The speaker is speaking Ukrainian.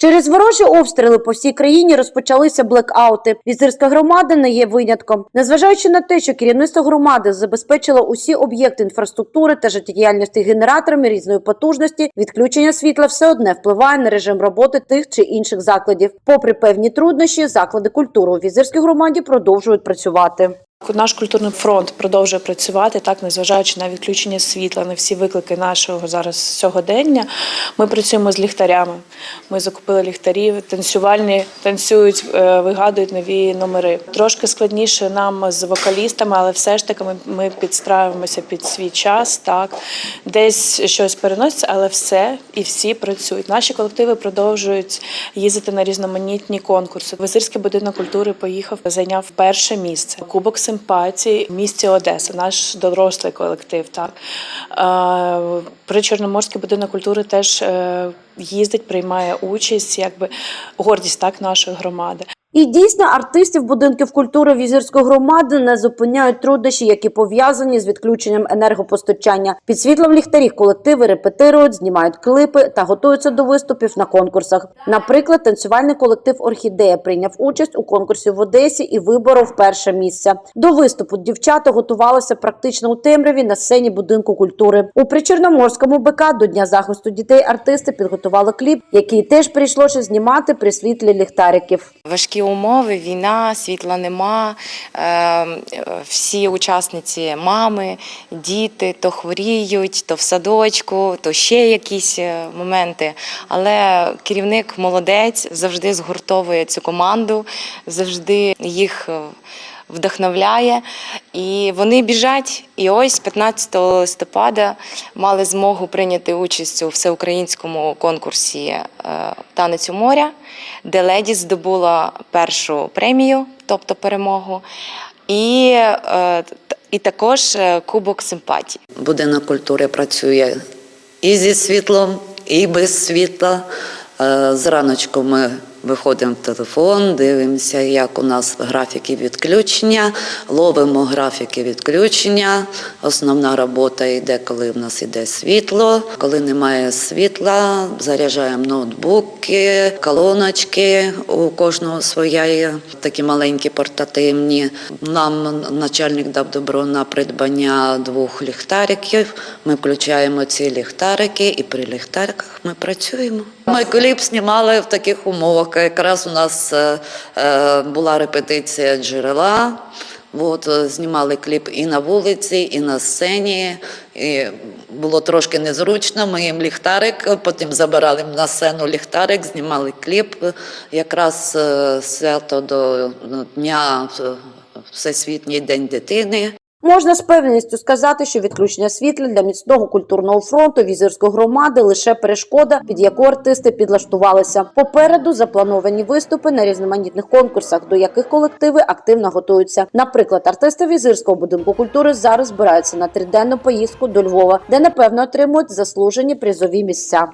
Через ворожі обстріли по всій країні розпочалися блекаути. Візирська громада не є винятком. Незважаючи на те, що керівництво громади забезпечило усі об'єкти інфраструктури та життєдіяльності генераторами різної потужності, відключення світла все одне впливає на режим роботи тих чи інших закладів. Попри певні труднощі, заклади культури у візирській громаді продовжують працювати. Наш культурний фронт продовжує працювати так, незважаючи на відключення світла, на всі виклики нашого зараз сьогодення. Ми працюємо з ліхтарями. Ми закупили ліхтарів, танцювальні танцюють, е, вигадують нові номери. Трошки складніше нам з вокалістами, але все ж таки ми, ми підстраюємося під свій час. Так десь щось переноситься, але все і всі працюють. Наші колективи продовжують їздити на різноманітні конкурси. Визирський будинок культури поїхав, зайняв перше місце. Кубок симпатії в місті Одеса, наш дорослий колектив. Так при Чорноморський будинок культури теж е, їздить, приймає участь, якби гордість так нашої громади. І дійсно артистів будинків культури візирської громади не зупиняють труднощі, які пов'язані з відключенням енергопостачання. Під світлом ліхтарів колективи репетирують, знімають клипи та готуються до виступів на конкурсах. Наприклад, танцювальний колектив Орхідея прийняв участь у конкурсі в Одесі і виборов перше місце. До виступу дівчата готувалися практично у темряві на сцені будинку культури. У Причорноморському БК до дня захисту дітей артисти підготували кліп, який теж прийшлося знімати при світлі ліхтариків. Важкі умови, війна, світла нема. е, Всі учасниці мами, діти то хворіють, то в садочку, то ще якісь е, моменти. Але керівник молодець завжди згуртовує цю команду, завжди їх. Вдохновляє, і вони біжать. І ось 15 листопада мали змогу прийняти участь у всеукраїнському конкурсі е, Танець у моря, де леді здобула першу премію, тобто перемогу, і, е, і також е, Кубок симпатії. Будинок культури працює і зі світлом, і без світла. Зраночку ми виходимо в телефон, дивимося, як у нас графіки відключення, ловимо графіки відключення. Основна робота йде, коли в нас йде світло. Коли немає світла, заряджаємо ноутбуки, колоночки. У кожного своя є такі маленькі портативні. Нам начальник дав добро на придбання двох ліхтариків. Ми включаємо ці ліхтарики, і при ліхтариках ми працюємо. Ми кліп знімали в таких умовах. Якраз у нас е, е, була репетиція джерела. От, е, знімали кліп і на вулиці, і на сцені. І було трошки незручно. Ми їм ліхтарик, потім забирали на сцену ліхтарик, знімали кліп. Якраз свято до ну, Дня Всесвітній день дитини. Можна з певністю сказати, що відключення світла для міцного культурного фронту візирської громади лише перешкода, під яку артисти підлаштувалися. Попереду заплановані виступи на різноманітних конкурсах, до яких колективи активно готуються. Наприклад, артисти візирського будинку культури зараз збираються на триденну поїздку до Львова, де напевно отримують заслужені призові місця.